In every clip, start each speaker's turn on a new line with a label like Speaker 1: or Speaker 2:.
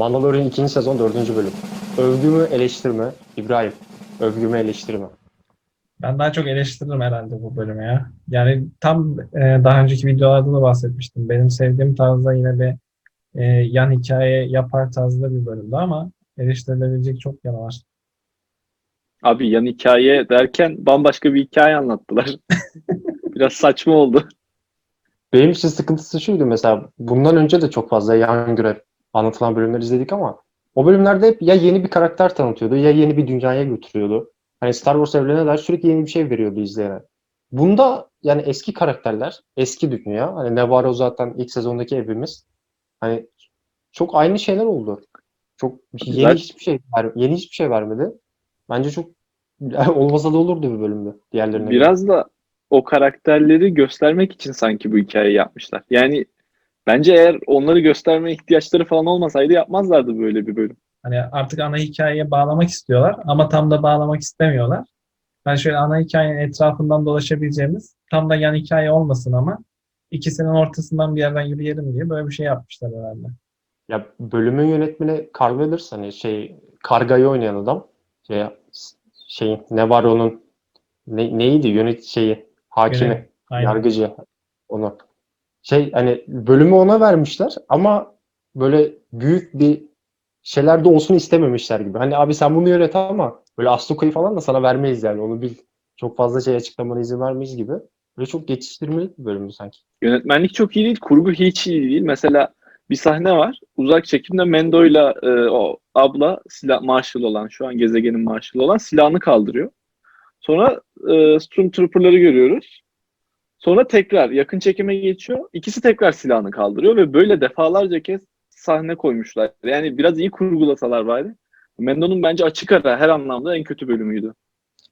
Speaker 1: Mandalorian 2. sezon 4. bölüm. Övgü mü eleştiri mi? İbrahim. Övgü mü eleştiri mi?
Speaker 2: Ben daha çok eleştiririm herhalde bu bölümü ya. Yani tam e, daha önceki videolarda da bahsetmiştim. Benim sevdiğim tarzda yine bir e, yan hikaye yapar tarzda bir bölümdü ama eleştirilebilecek çok yanı var.
Speaker 3: Abi yan hikaye derken bambaşka bir hikaye anlattılar. Biraz saçma oldu.
Speaker 1: Benim için sıkıntısı şuydu mesela bundan önce de çok fazla yan görev anlatılan bölümler izledik ama o bölümlerde hep ya yeni bir karakter tanıtıyordu ya yeni bir dünyaya götürüyordu. Hani Star Wars evrenine dair sürekli yeni bir şey veriyordu izleyene. Bunda yani eski karakterler, eski dünya. Hani Nevarro zaten ilk sezondaki evimiz. Hani çok aynı şeyler oldu. Çok yeni
Speaker 3: Güzel.
Speaker 1: hiçbir şey ver, yeni hiçbir şey vermedi. Bence çok olmasa da olurdu bir bölümde diğerlerine. göre.
Speaker 3: Biraz da o karakterleri göstermek için sanki bu hikayeyi yapmışlar. Yani bence eğer onları göstermeye ihtiyaçları falan olmasaydı yapmazlardı böyle bir bölüm.
Speaker 2: Hani artık ana hikayeye bağlamak istiyorlar ama tam da bağlamak istemiyorlar. Ben şöyle ana hikayenin etrafından dolaşabileceğimiz tam da yan hikaye olmasın ama ikisinin ortasından bir yerden yürüyelim diye böyle bir şey yapmışlar herhalde.
Speaker 1: Ya bölümün yönetmeni Carl Weathers hani şey Karga'yı oynayan adam şey şey Nevarro'nun ne, neydi yönet şeyi hakimi
Speaker 2: Yönet- Aynen.
Speaker 1: yargıcı onu şey hani bölümü ona vermişler ama böyle büyük bir şeyler de olsun istememişler gibi. Hani abi sen bunu yönet ama böyle Ahsoka'yı falan da sana vermeyiz yani onu bil. Çok fazla şey açıklamana izin vermeyiz gibi. Böyle çok geçiştirmeli bir bölümdü sanki.
Speaker 3: Yönetmenlik çok iyi değil, kurgu hiç iyi değil. Mesela bir sahne var. Uzak çekimde Mendo'yla e, o abla silah marshal olan şu an gezegenin marshal olan silahını kaldırıyor. Sonra e, Stormtrooper'ları görüyoruz. Sonra tekrar yakın çekime geçiyor. İkisi tekrar silahını kaldırıyor ve böyle defalarca kez sahne koymuşlar. Yani biraz iyi kurgulasalar bari. Mendo'nun bence açık ara her anlamda en kötü bölümüydü.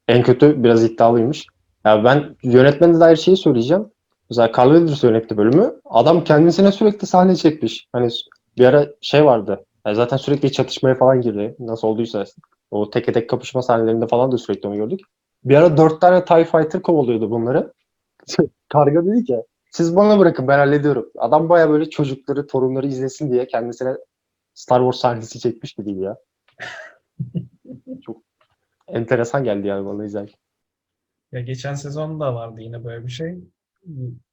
Speaker 1: En kötü biraz iddialıymış. Ya ben yönetmene dair şeyi söyleyeceğim. Mesela Carl Weathers yönetti bölümü. Adam kendisine sürekli sahne çekmiş. Hani bir ara şey vardı. Yani zaten sürekli çatışmaya falan girdi. Nasıl olduysa. O tek tek kapışma sahnelerinde falan da sürekli onu gördük. Bir ara dört tane TIE Fighter kovalıyordu bunları. Karga dedi ki siz bana bırakın ben hallediyorum. Adam baya böyle çocukları, torunları izlesin diye kendisine Star Wars sahnesi çekmiş gibiydi ya. Çok enteresan geldi yani bana izlerken.
Speaker 2: Ya geçen sezon da vardı yine böyle bir şey.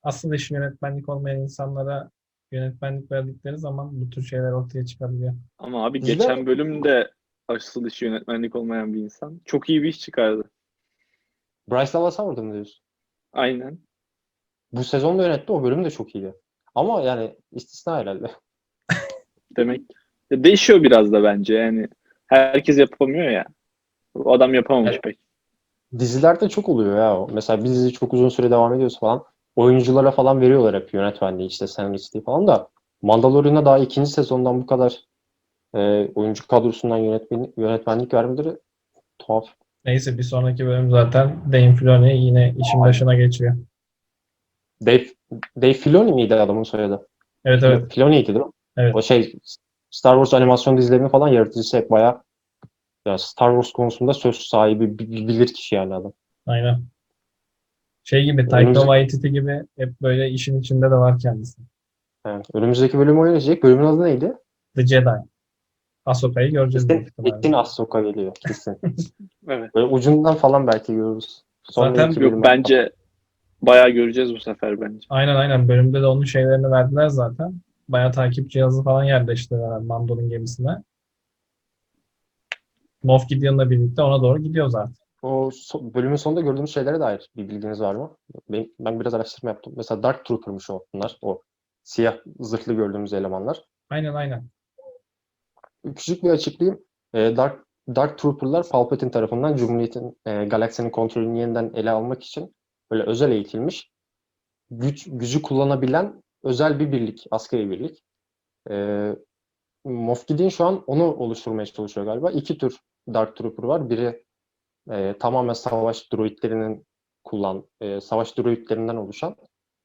Speaker 2: Aslında işi yönetmenlik olmayan insanlara yönetmenlik verdikleri zaman bu tür şeyler ortaya çıkabiliyor.
Speaker 3: Ama abi
Speaker 1: Bizde-
Speaker 3: geçen bölümde asıl işi yönetmenlik olmayan bir insan çok iyi bir iş çıkardı.
Speaker 1: Bryce Dallas Howard mı diyorsun?
Speaker 3: Aynen.
Speaker 1: Bu sezon da yönetti. O bölüm de çok iyiydi. Ama yani istisna herhalde.
Speaker 3: Demek değişiyor biraz da bence yani. Herkes yapamıyor ya. O adam yapamamış
Speaker 1: Evet.
Speaker 3: pek.
Speaker 1: Dizilerde çok oluyor ya. Mesela bir dizi çok uzun süre devam ediyorsa falan oyunculara falan veriyorlar hep yönetmenliği işte senaristliği falan da Mandalorian'a daha ikinci sezondan bu kadar e, oyuncu kadrosundan yönetmen, yönetmenlik vermeleri tuhaf.
Speaker 2: Neyse bir sonraki bölüm zaten Dave Filoni yine işin başına geçiyor.
Speaker 1: Dave, Dave Filoni miydi adamın soyadı?
Speaker 2: Evet evet.
Speaker 1: Filoni'ydi değil mi?
Speaker 2: Evet.
Speaker 1: O şey Star Wars animasyon dizilerinin falan yaratıcısı hep bayağı ya Star Wars konusunda söz sahibi bi- bi- bilir kişi yani adam.
Speaker 2: Aynen. Şey gibi Taika Waititi gibi hep böyle işin içinde de var kendisi.
Speaker 1: Evet. Önümüzdeki bölüm oynayacak. Bölümün adı neydi?
Speaker 2: The Jedi. Ahsoka'yı göreceğiz
Speaker 1: Kesin, kesin Ahsoka geliyor. Kesin.
Speaker 3: Evet.
Speaker 1: Böyle ucundan falan belki görürüz. Sonra
Speaker 2: Zaten
Speaker 3: Yok bence bayağı göreceğiz bu sefer bence.
Speaker 2: Aynen aynen. Bölümde de onun şeylerini verdiler zaten. Bayağı takip cihazı falan yerleştirdiler Mando'nun gemisine. Moff Gideon'la birlikte ona doğru gidiyor zaten.
Speaker 1: O so- bölümün sonunda gördüğümüz şeylere dair bir bilginiz var mı? Ben, ben biraz araştırma yaptım. Mesela Dark Trooper'mış o bunlar. O siyah zırhlı gördüğümüz elemanlar.
Speaker 2: Aynen aynen.
Speaker 1: Küçük bir açıklayayım. Ee, Dark, Dark Trooper'lar Palpatine tarafından Cumhuriyet'in, e, galaksinin kontrolünü yeniden ele almak için böyle özel eğitilmiş, güç, gücü kullanabilen özel bir birlik, askeri birlik. Ee, Moff Gideon şu an onu oluşturmaya çalışıyor galiba. İki tür Dark Trooper var. Biri e, tamamen savaş droidlerinin kullan, e, savaş droidlerinden oluşan.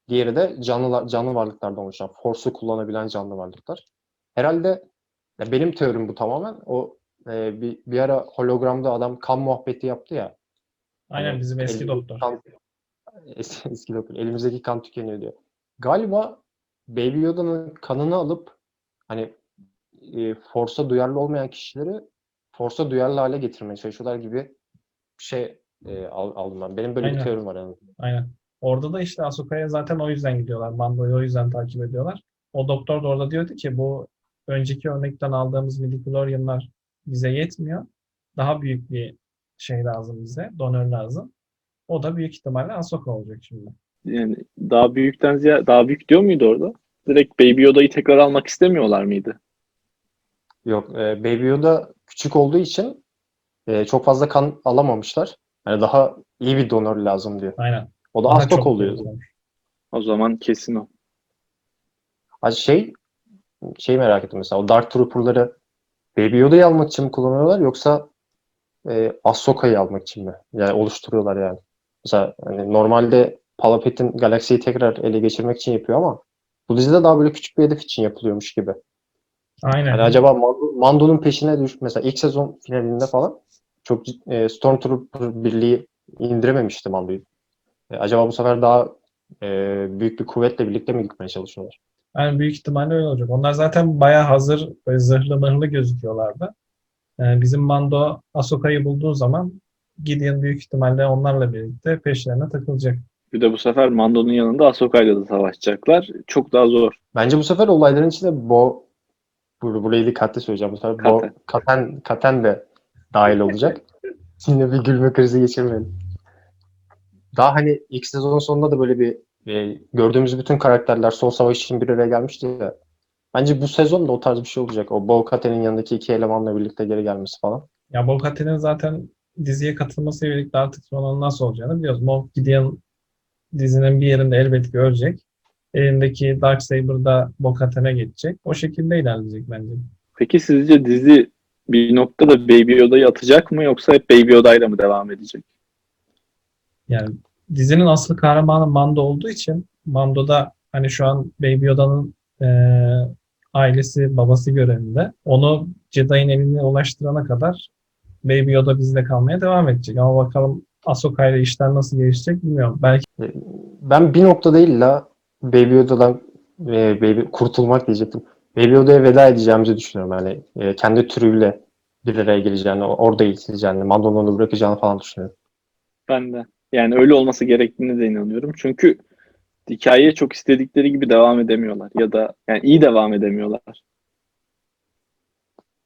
Speaker 1: Diğeri de canlı, canlı varlıklardan oluşan. Force'u kullanabilen canlı varlıklar. Herhalde ya benim teorim bu tamamen. O e, bir, bir ara hologramda adam kan muhabbeti yaptı ya.
Speaker 2: Aynen
Speaker 1: Hani
Speaker 2: bizim eski doktor.
Speaker 1: Kan, eski, eski doktor. Elimizdeki kan tükeniyor diyor. Galiba Baby Yoda'nın kanını alıp hani e, Force'a duyarlı olmayan kişileri Force'a duyarlı hale getirmeye çalışıyorlar gibi bir şey e, al- aldım ben. Benim böyle bir
Speaker 2: Aynen.
Speaker 1: teorim var. Yani.
Speaker 2: Aynen. Orada da işte Ahsoka'ya zaten o yüzden gidiyorlar. Mando'yu o yüzden takip ediyorlar. O doktor da orada diyordu ki bu önceki örnekten aldığımız midichlorianlar bize yetmiyor. Daha büyük bir şey lazım bize. Donör lazım. O da büyük ihtimalle Ahsoka olacak şimdi.
Speaker 3: Yani daha büyükten ziyade daha büyük diyor muydu orada? Direkt Baby Yoda'yı tekrar almak istemiyorlar mıydı?
Speaker 1: Yok, e, Baby Yoda küçük olduğu için e, çok fazla kan alamamışlar. Yani daha iyi bir donör lazım diyor.
Speaker 2: Aynen.
Speaker 1: O da
Speaker 2: Daha
Speaker 1: Ahsoka
Speaker 2: çok
Speaker 1: oluyor.
Speaker 3: O zaman kesin o.
Speaker 1: Ha şey şey merak ettim mesela o Dark Trooper'ları Baby Yoda'yı almak için mi kullanıyorlar yoksa e, Ahsoka'yı almak için mi? Yani oluşturuyorlar yani. Mesela hani normalde Palpatine galaksiyi tekrar ele geçirmek için yapıyor ama bu dizide daha böyle küçük bir hedef için yapılıyormuş gibi.
Speaker 2: Aynen.
Speaker 1: Yani acaba Mando- Mando'nun peşine düş mesela ilk sezon finalinde falan çok e, Stormtrooper birliği indirememişti Mando'yu. E, acaba bu sefer daha e, büyük bir kuvvetle birlikte mi gitmeye çalışıyorlar?
Speaker 2: Yani büyük ihtimalle öyle olacak. Onlar zaten bayağı hazır, böyle zırhlı mırhlı gözüküyorlardı. Ee, bizim Mando Ahsoka'yı bulduğu zaman Gideon büyük ihtimalle onlarla birlikte peşlerine takılacak.
Speaker 3: Bir de bu sefer Mando'nun yanında Ahsoka'yla da savaşacaklar. Çok daha zor.
Speaker 1: Bence bu sefer olayların içinde Bo bur burayı dikkatli söyleyeceğim bu sefer. Bo
Speaker 3: Katen.
Speaker 1: Katen, Katen de dahil olacak. Yine bir gülme krizi geçirmeyelim. Daha hani ilk sezonun sonunda da böyle bir e, gördüğümüz bütün karakterler son savaş için bir araya gelmişti ya. Bence bu sezon da o tarz bir şey olacak. O Bo Katen'in yanındaki iki elemanla birlikte geri gelmesi falan.
Speaker 2: Ya Bo-Katen'in zaten diziye katılmasıyla birlikte artık sonunun nasıl olacağını biliyoruz. Moff Gideon dizinin bir yerinde elbet ki ölecek. Elindeki Darksaber da Bo-Katen'e geçecek. O şekilde ilerleyecek bence.
Speaker 3: Peki sizce dizi bir noktada Baby Yoda'yı atacak mı yoksa hep Baby Yoda'yla mı devam edecek?
Speaker 2: Yani dizinin asıl kahramanı Mando olduğu için Mando'da hani şu an Baby Yoda'nın eee, ailesi, babası görevinde. Onu Jedi'nin eline ulaştırana kadar Baby Yoda bizde kalmaya devam edecek. Ama bakalım Ahsoka ile işler nasıl gelişecek bilmiyorum. Belki
Speaker 1: Ben bir noktada illa Baby Yoda'dan e, Baby kurtulmak diyecektim. Baby Yoda'ya veda edeceğimizi düşünüyorum. Yani e, kendi türüyle bir araya geleceğini, orada eğitileceğini, Mando'nu onu bırakacağını falan düşünüyorum.
Speaker 3: Ben de. Yani öyle olması gerektiğine de inanıyorum. Çünkü hikayeye çok istedikleri gibi devam edemiyorlar. Ya da yani iyi devam edemiyorlar.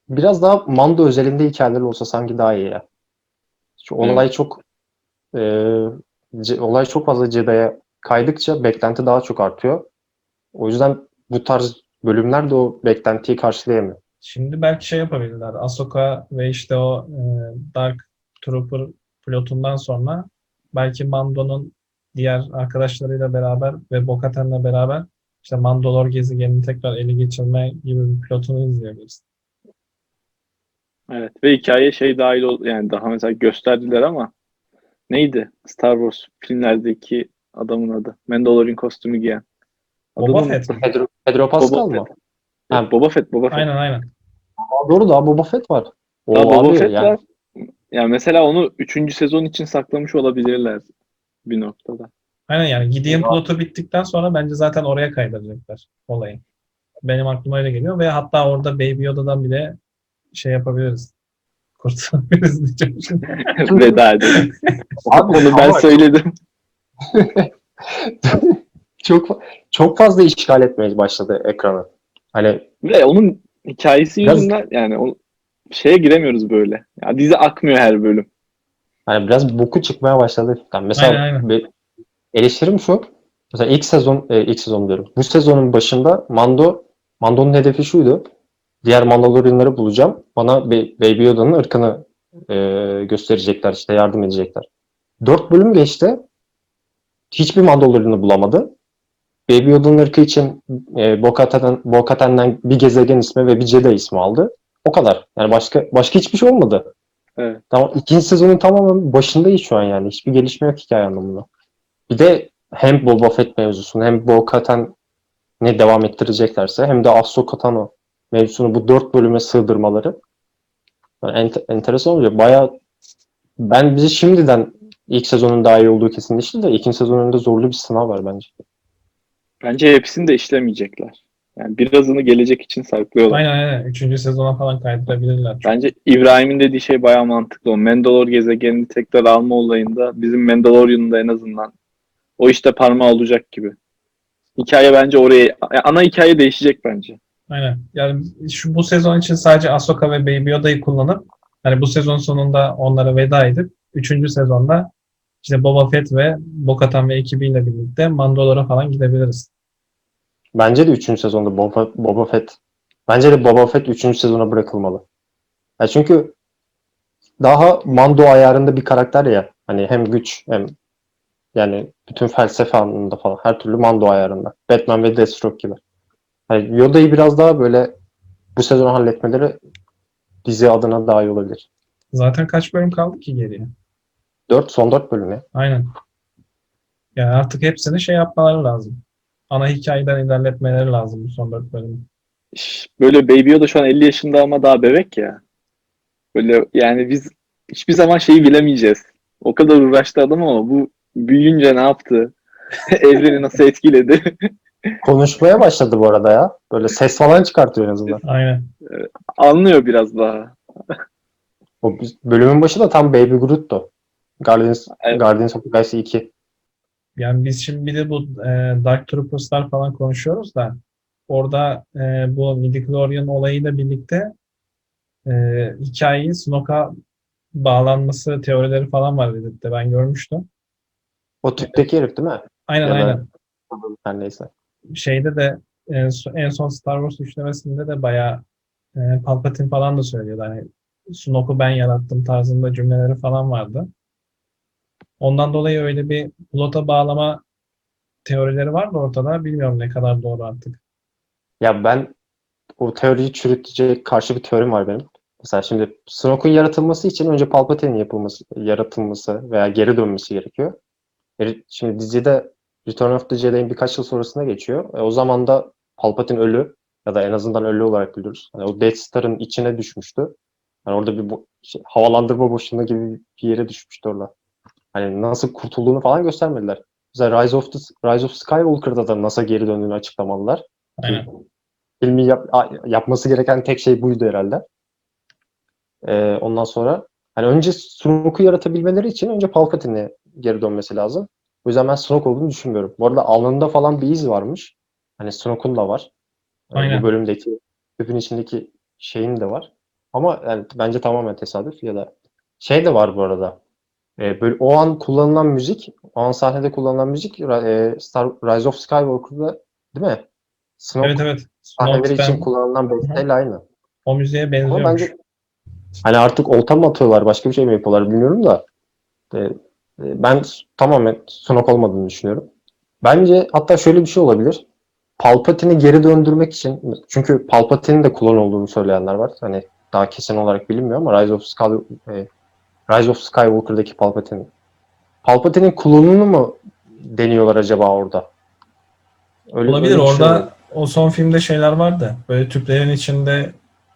Speaker 1: Biraz daha Mando özelinde hikayeler olsa sanki daha iyi ya. Çünkü
Speaker 3: Evet.
Speaker 1: olay çok e, ce- olay çok fazla Jedi'ye kaydıkça beklenti daha çok artıyor. O yüzden bu tarz bölümler de o beklentiyi karşılayamıyor.
Speaker 2: Şimdi belki şey yapabilirler. Ahsoka ve işte o e, Dark Trooper pilotundan sonra belki Mando'nun diğer arkadaşlarıyla beraber ve Bo-Katen'le beraber işte Mandalor gezegenini tekrar ele geçirme gibi bir pilotunu izleyebiliriz.
Speaker 3: Evet. Ve hikaye şey dahil ol yani daha mesela gösterdiler ama neydi? Star Wars filmlerdeki adamın adı. Mandalorian kostümü giyen.
Speaker 2: Boba. Fett.
Speaker 1: Pedro, Pedro Pascal
Speaker 3: Boba
Speaker 1: mı?
Speaker 3: Fett.
Speaker 1: Ha.
Speaker 3: Evet, Boba Fett, Boba Fett.
Speaker 2: Aynen aynen.
Speaker 1: Aa, doğru daha Boba Fett var. O
Speaker 3: Daha Boba Fett
Speaker 1: yani
Speaker 3: var. Yani mesela onu 3. sezon için saklamış olabilirler bir noktada.
Speaker 2: Aynen yani Gideon
Speaker 1: Oha.
Speaker 2: pilotu bittikten sonra bence zaten oraya kaydıracaklar olayı. Benim aklıma öyle geliyor ve hatta orada Baby Yoda'dan bile şey yapabiliriz. Kurtulabiliriz diyeceğim şimdi.
Speaker 3: Veda edelim.
Speaker 1: Abi,
Speaker 3: Onu ben
Speaker 1: ama-
Speaker 3: söyledim.
Speaker 1: çok çok fazla işgal etmeye başladı ekranı. Hani
Speaker 3: Ve onun hikayesi
Speaker 1: Biraz-
Speaker 3: yüzünden yani o şeye giremiyoruz böyle. Ya dizi akmıyor her bölüm.
Speaker 1: hani biraz boku çıkmaya başladı. Yani mesela
Speaker 2: Aynen, aynen.
Speaker 1: bir eleştirim şu. Mesela ilk sezon e, ilk sezon diyorum. Bu sezonun başında Mando Mando'nun hedefi şuydu. Diğer Mandalorianları bulacağım. Bana Baby Yoda'nın ırkını e, gösterecekler işte yardım edecekler. Dört bölüm geçti. Hiçbir Mandalorian'ı bulamadı. Baby Yoda'nın ırkı için e, Bo-Katan'dan, Bo-Katan'dan bir gezegen ismi ve bir Jedi ismi aldı. O kadar. Yani başka başka hiçbir şey olmadı.
Speaker 3: Evet.
Speaker 1: Tamam ikinci sezonun tamamen başındayız şu an yani. Hiçbir gelişme yok hikaye anlamında. Bir de hem Boba Fett mevzusunu hem Bo-Katan ne devam ettireceklerse hem de Ahsoka Tano mevzusunu bu dört bölüme sığdırmaları yani ente- enteresan oluyor. Bayağı ben bizi şimdiden ilk sezonun daha iyi olduğu kesinleşti de ikinci sezonun önünde zorlu bir sınav var bence.
Speaker 3: Bence hepsini de işlemeyecekler. Yani birazını gelecek için saklıyorlar.
Speaker 2: Aynen aynen. Üçüncü sezona falan kaydırabilirler.
Speaker 3: Bence İbrahim'in dediği şey bayağı mantıklı. O Mandalore gezegenini tekrar alma olayında bizim Mandalorian'ın da en azından o işte parmağı olacak gibi. Hikaye bence oraya ana hikaye değişecek bence.
Speaker 2: Aynen. Yani şu bu sezon için sadece Ahsoka ve Baby Yoda'yı kullanıp hani bu sezon sonunda onlara veda edip üçüncü sezonda işte Boba Fett ve Bo-Katan ve ekibiyle birlikte Mandalore falan gidebiliriz.
Speaker 1: Bence de 3. sezonda Boba, Boba Fett bence de Boba Fett 3. sezona bırakılmalı. Ya çünkü daha Mando ayarında bir karakter ya. Hani hem güç hem yani bütün felsefe anlamında falan her türlü Mando ayarında. Batman ve Deathstroke gibi. Hani Yoda'yı biraz daha böyle bu sezon halletmeleri dizi adına daha iyi olabilir.
Speaker 2: Zaten kaç bölüm kaldı ki geriye?
Speaker 1: 4 son 4 bölüm ya.
Speaker 2: Aynen. Yani artık hepsini şey yapmaları lazım. Ana hikayeden ilerletmeleri lazım bu son dört bölümü.
Speaker 3: Şş, Böyle Baby Yoda şu an 50 yaşında ama daha bebek ya. Böyle yani biz hiçbir zaman şeyi bilemeyeceğiz. O kadar uğraştı adam ama bu büyüyünce ne yaptı? Evreni nasıl etkiledi?
Speaker 1: Konuşmaya başladı bu arada ya. Böyle ses falan çıkartıyor en azından.
Speaker 2: Aynen.
Speaker 3: Anlıyor biraz daha.
Speaker 1: O bölümün başı da tam Baby Groot'tu. Guardians,
Speaker 3: Evet.
Speaker 1: Guardians of the Galaxy 2.
Speaker 2: Yani biz şimdi bir de bu e, Dark Troopers'lar falan konuşuyoruz da orada e, bu midichlorian olayıyla birlikte e, hikayeyi Snoke'a bağlanması teorileri falan var Reddit'te ben görmüştüm.
Speaker 1: O tüpteki herif değil mi?
Speaker 2: Aynen
Speaker 1: Ya da-
Speaker 2: aynen.
Speaker 1: Her neyse.
Speaker 2: Şeyde de en, son- Star Wars üçlemesinde de bayağı e, Palpatine falan da söylüyordu. Hani Snoke'u ben yarattım tarzında cümleleri falan vardı. Ondan dolayı öyle bir plota bağlama teorileri var da ortada. Bilmiyorum ne kadar doğru artık.
Speaker 1: Ya ben o teoriyi çürütecek karşı bir teorim var benim. Mesela şimdi Snoke'un yaratılması için önce Palpatine'in yapılması, yaratılması veya geri dönmesi gerekiyor. E, Şimdi dizide Return of the Jedi'nin birkaç yıl sonrasında geçiyor. E, o zaman da Palpatine ölü ya da en azından ölü olarak biliyoruz. Hani o Death Star'ın içine düşmüştü. Hani orada bir bo- şey, havalandırma boşluğuna gibi bir yere düşmüştü orada. Hani nasıl kurtulduğunu falan göstermediler. Mesela Rise of the, Rise of Skywalker'da da NASA geri döndüğünü açıklamalılar.
Speaker 2: Aynen.
Speaker 1: Filmi yap- yapması gereken tek şey buydu herhalde. Ee, ondan sonra hani önce Snoke'u yaratabilmeleri için önce Palpatine'e geri dönmesi lazım. O yüzden ben Snoke olduğunu düşünmüyorum. Bu arada alnında falan bir iz varmış. Hani Snoke'un da var. Ee,
Speaker 2: Aynen.
Speaker 1: Bu bölümdeki küpün içindeki şeyin de var. Ama yani bence tamamen tesadüf ya da şey de var bu arada. Ee, böyle o an kullanılan müzik, o an sahnede kullanılan müzik e, Star Rise of Skywalker'da değil mi? Snoke
Speaker 2: Evet evet.
Speaker 1: sahneleri
Speaker 2: Snoke'den
Speaker 1: için kullanılan besteyle aynı.
Speaker 2: o müziğe
Speaker 1: Ama
Speaker 2: benziyormuş.
Speaker 1: bence hani artık olta mı atıyorlar, başka bir şey mi yapıyorlar bilmiyorum da e, e, ben tamamen Snoke olmadığını düşünüyorum. Bence hatta şöyle bir şey olabilir. Palpatine'i geri döndürmek için çünkü Palpatine'in de klon olduğunu söyleyenler var. Hani daha kesin olarak bilinmiyor ama Rise of, Sky, e, Rise of Skywalker'daki Palpatine. Palpatine'in klonunu mu deniyorlar acaba orada? Öyle,
Speaker 2: Olabilir
Speaker 1: şey
Speaker 2: orada
Speaker 1: olabilir.
Speaker 2: o son filmde şeyler vardı. Böyle tüplerin içinde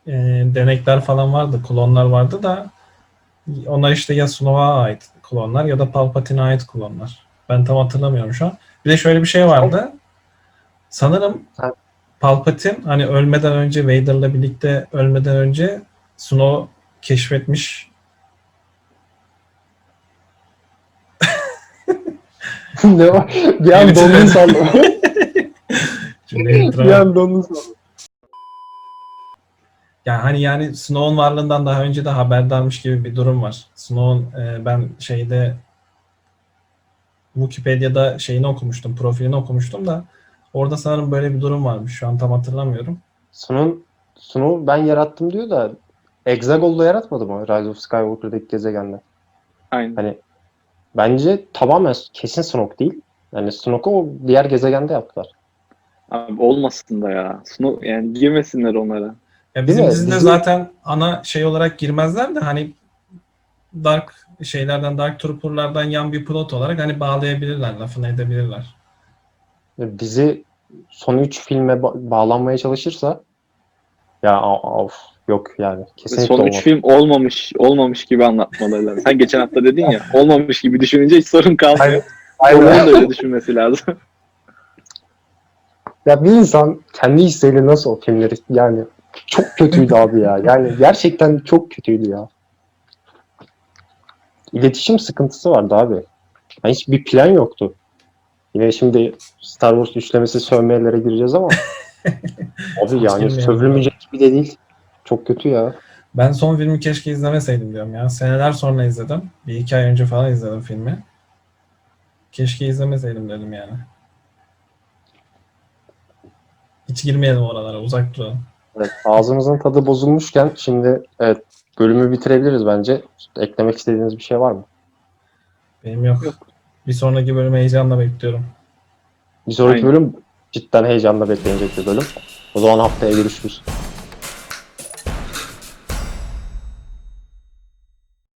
Speaker 2: e, denekler falan vardı. Klonlar vardı da onlar işte ya Snoke'a ait klonlar ya da Palpatine'e ait klonlar. Ben tam hatırlamıyorum şu an. Bir de şöyle bir şey vardı. Sanırım Palpatine hani ölmeden önce Vader'la birlikte ölmeden önce Snow keşfetmiş.
Speaker 1: ne var? Bir an sandım.
Speaker 2: Cümleyi
Speaker 1: bir an dondun sandım.
Speaker 2: Yani hani yani Snow'un varlığından daha önce de haberdarmış gibi bir durum var. Snow'un e, ben şeyde Wikipedia'da şeyini okumuştum, profilini okumuştum da orada sanırım böyle bir durum varmış. Şu an tam hatırlamıyorum.
Speaker 1: Snow, Snow ben yarattım diyor da Exegol'da yaratmadı mı Rise of Skywalker'daki gezegende?
Speaker 3: Aynen.
Speaker 1: Hani bence tamamen kesin Snoke değil. Yani Snoke'u o diğer gezegende yaptılar.
Speaker 3: Abi olmasın da ya. Snow, yani girmesinler onlara.
Speaker 2: Ya bizim
Speaker 1: mi?
Speaker 2: dizide
Speaker 1: Dizi-
Speaker 2: zaten ana şey olarak girmezler de hani Dark şeylerden Dark Trooper'lardan yan bir plot olarak hani bağlayabilirler, lafını edebilirler.
Speaker 1: Dizi son 3 filme ba- bağlanmaya çalışırsa ya of yok yani kesinlikle
Speaker 3: Son üç
Speaker 1: olmaz.
Speaker 3: film olmamış olmamış gibi anlatmaları lazım. Sen geçen hafta dedin ya olmamış gibi düşününce hiç sorun kalmıyor.
Speaker 1: Aynen.
Speaker 3: Onların da öyle düşünmesi lazım.
Speaker 1: Ya bir insan kendi isteğiyle nasıl o filmleri yani çok kötüydü abi ya. Yani gerçekten çok kötüydü ya. İletişim sıkıntısı vardı abi. Yani hiçbir plan yoktu. Yine şimdi Star Wars üçlemesi sövmelere gireceğiz ama abi yani sövülmeyecek gibi de değil. Çok kötü ya.
Speaker 2: Ben son filmi keşke izlemeseydim diyorum ya. Seneler sonra izledim. Bir iki ay önce falan izledim filmi. Keşke izlemeseydim dedim yani. Hiç girmeyelim oralara, uzak duralım.
Speaker 1: Evet, ağzımızın tadı bozulmuşken şimdi evet bölümü bitirebiliriz bence. Eklemek istediğiniz bir şey var mı?
Speaker 2: Benim yok.
Speaker 3: Yok.
Speaker 2: Bir sonraki bölümü heyecanla bekliyorum.
Speaker 1: Bir sonraki
Speaker 3: Aynen.
Speaker 1: bölüm cidden heyecanla beklenecek bir bölüm. O zaman haftaya görüşürüz.